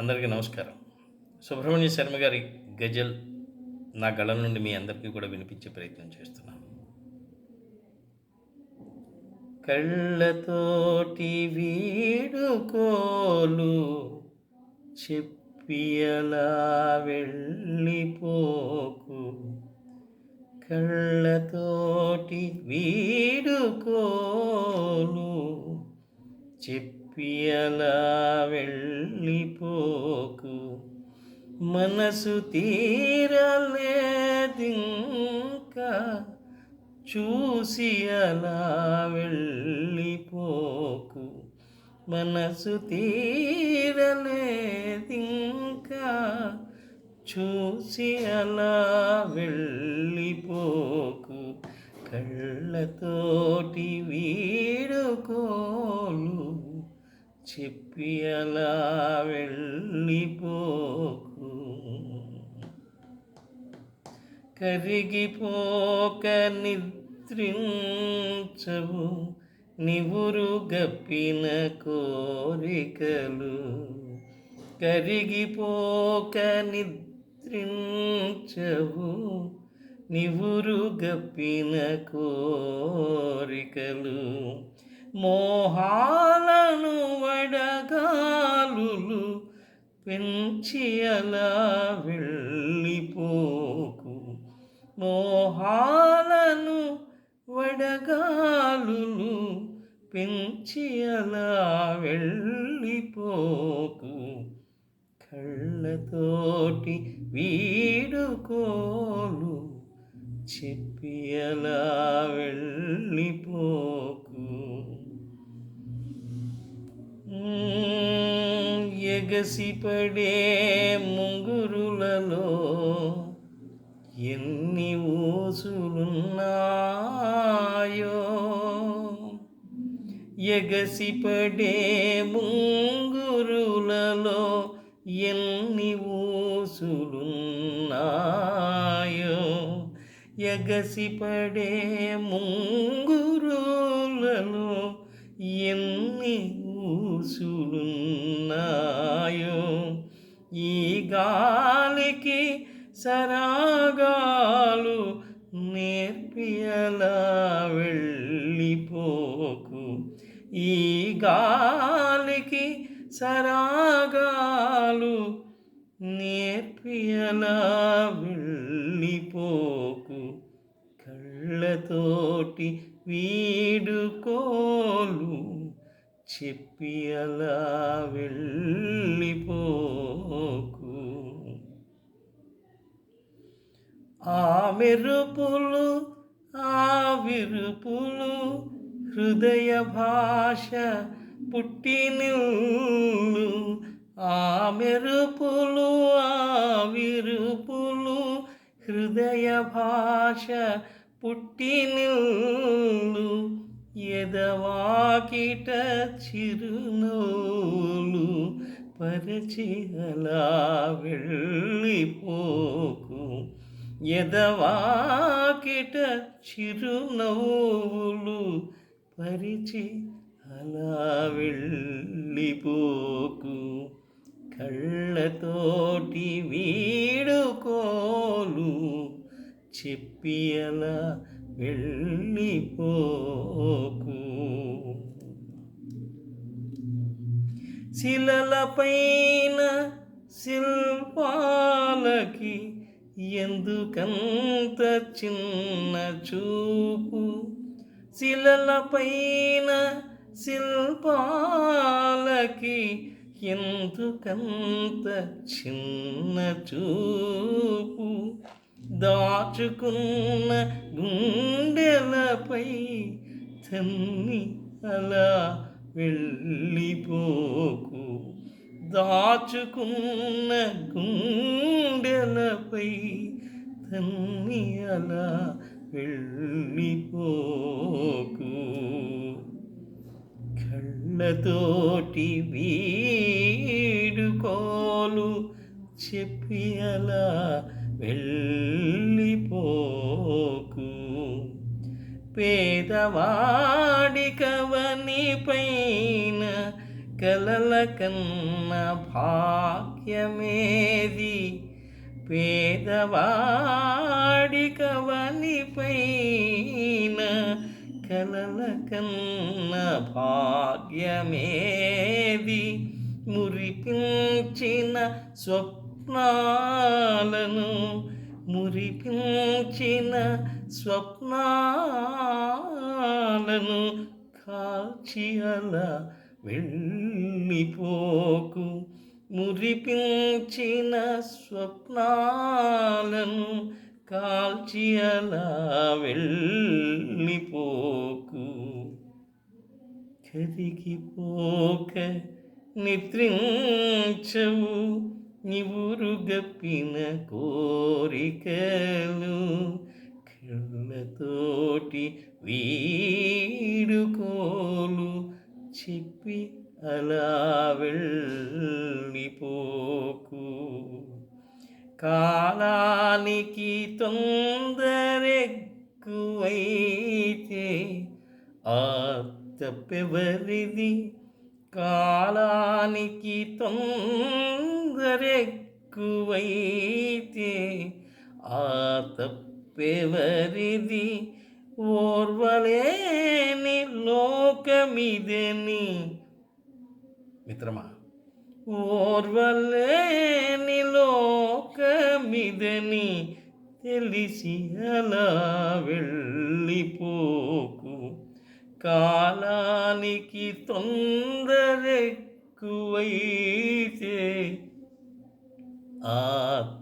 అందరికీ నమస్కారం. సుబ్రహ్మణ్య శర్మ గారి గజల్ నా గళం నుండి మీ అందరికీ కూడా వినిపించే ప్రయత్నం చేస్తున్నాను. కళ్ళతోటి వీడుకోలు చెప్పియలా వెళ్ళిపోకు. కళ్ళతోటి వీడుకోలు చెప్పి పియలా వెళ్ళిపోకు. మనసు తీరలేదింకా చూసి అలా వెళ్ళిపోకు. మనసు తీరలేదింకా చూసి అలా వెళ్ళిపోకు. కళ్ళతోటి వీడుకోలు చెప్పి అలా వెళ్ళిపోకు. కరిగిపోక నిద్రించవు నివురు గప్పిన కోరికలు. కరిగిపోక నిద్రించవు నివురు గప్పిన కోరికలు. మోహాలను పెంచి అలా వెళ్ళిపోకు. మోహాలను వడగాలులు పెంచి అలా వెళ్ళిపోకు. కళ్ళతోటి వీడుకోలు చెప్పి అలా వెళ్ళిపోకు. ఎగసిపడే ముంగురులలో ఎన్ని ఊసులున్నాయో. ఎగసిపడే ముంగురులలో ఎన్ని ఊసులున్నాయో. ఎగసిపడే ముంగురులలో ఎన్ని ఊసులున్నాయో. ఈ గాలికి సరాగాలు నేర్పియలా వెళ్ళిపోకు. ఈ గాలికి సరాగాలు నేర్పియలా వెళ్ళిపోకు. కళ్ళతోటి వీడుకోలు చెప్పి అలా వెళ్ళిపోకు. ఆ మెరుపులు ఆ విరుపులు హృదయ భాష పుట్టినిల్లు. ఆ మెరుపులు ఆ విరుపులు హృదయ భాష పుట్టినిల్లు. ఎదవాకిట చిరునూలు పరచి అలా వెళ్ళిపోకు. ఎదవాకిట చిరునవ్వులు పరిచి అలా వెళ్ళిపోకు. కళ్ళతోటి వీడుకోలు చెప్పి అలా వెళ్ళిపోకు శిలలపైన శిల్పాలకి ఎందుకంత చిన్న చూపు? శిలలపైన శిల్పాలకి ఎందుకంత చిన్న చూపు? దాచుకున్న గుండెలపై తన్ని అలా వెళ్ళిపోకు. దాచుకున్న గుండెలపై తన్ని అలా వెళ్ళిపోకు. కళ్ళతోటి వీడుకోలు చెప్పి అలా వెళ్ళిపోకు. పేదవాడి కవని పైన కలల కన్న భాగ్యమేది? పేదవాడి కవనిపైన కలల కన్న భాగ్యమేది? మురిపించిన స్వప్నాలను మురిపించిన స్వప్నాలను కాల్చి అలా వెళ్ళిపోకు. మురిపించిన స్వప్నాలను కాల్చి అలా వెళ్ళిపోకు. కరిగిపోక నిద్రించవు. నివురుగప్పిన కోరికలు కళ్ళతోటి వీడుకోలు చెప్పి అలా వెళ్ళిపోకు. కాలానికి తొందరెక్కువైతే ఆ తప్పెవరిది కాలానికి తొందరెక్కువైతే ఆ తప్పెవరిది ఓర్వలేని లోకమిదని. మిత్రమా ఓర్వలేని లోకమిదని తెలిసి అలా వెళ్ళిపో కాలానికి తొందరెక్కువైతే ఆ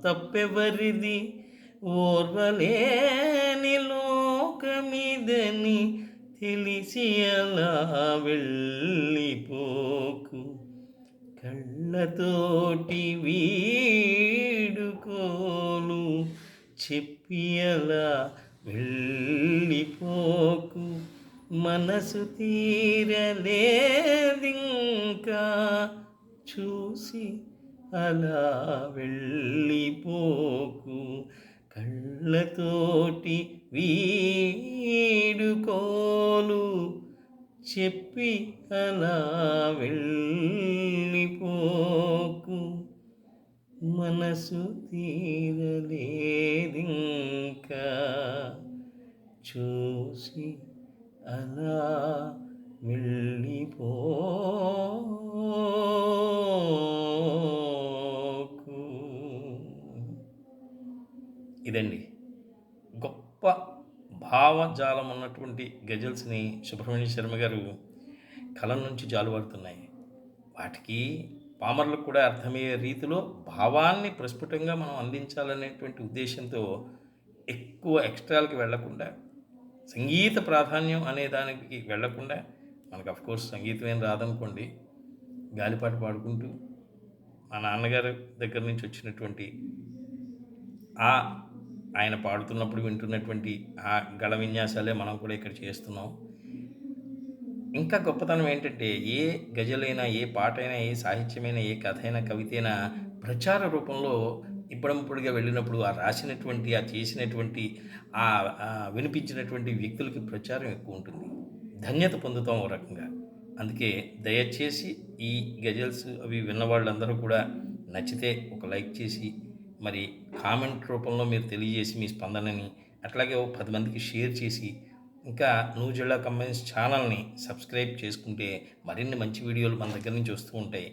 తప్పెవరిది ఓర్వలేని లోకమిదని తెలిసి అలా వెళ్ళిపోకు. కళ్ళతోటి వీడుకోలు చెప్పి అలా వెళ్ళిపోకు. మనసు తీరలేదింకా. చూసి అలా వెళ్ళిపోకు. కళ్ళతోటి వీడుకోలు. చెప్పి అలా వెళ్ళిపోకు. మనసు తీరలేదింకా. చూసి అలా వెళ్ళిపోకు ఇదండి. గొప్ప భావజాలం ఉన్నటువంటి గజల్స్ని సుబ్రహ్మణ్య శర్మ గారు కలం నుంచి జాలువాడుతున్నాయి వాటికి పామర్లకు కూడా అర్థమయ్యే రీతిలో భావాన్ని ప్రస్ఫుటంగా మనం అందించాలనేటువంటి ఉద్దేశంతో ఎక్కువ ఎక్స్ట్రాలకి వెళ్ళకుండా సంగీత ప్రాధాన్యం అనే దానికి వెళ్ళకుండా మనకు కోర్స్ సంగీతం ఏం రాదనుకోండి గాలిపాట పాడుకుంటూ మా నాన్నగారి దగ్గర నుంచి వచ్చినటువంటి ఆ ఆయన పాడుతున్నప్పుడు వింటున్నటువంటి ఆ గళ విన్యాసాలే మనం కూడా ఇక్కడ చేస్తున్నాం. ఇంకా గొప్పతనం ఏంటంటే ఏ గజలైనా ఏ పాటైనా ఏ సాహిత్యమైనా ఏ కథ అయినా కవితైనా ప్రచార రూపంలో ఇప్పుడప్పుడుగా వెళ్ళినప్పుడు ఆ రాసినటువంటి ఆ చేసినటువంటి ఆ వినిపించినటువంటి వ్యక్తులకి ప్రచారం ఎక్కువ ఉంటుంది. ధన్యత పొందుతాం ఓ రకంగా. అందుకే దయచేసి ఈ గజల్స్ అవి విన్న వాళ్ళందరూ కూడా నచ్చితే ఒక లైక్ చేసి మరి కామెంట్ రూపంలో మీరు తెలియజేసి మీ స్పందనని అట్లాగే ఓ పది మందికి షేర్ చేసి ఇంకా నువ్వు జిల్లా కంపెనీస్ ఛానల్ని సబ్స్క్రైబ్ చేసుకుంటే మరిన్ని మంచి వీడియోలు మన దగ్గర నుంచి వస్తూ ఉంటాయి.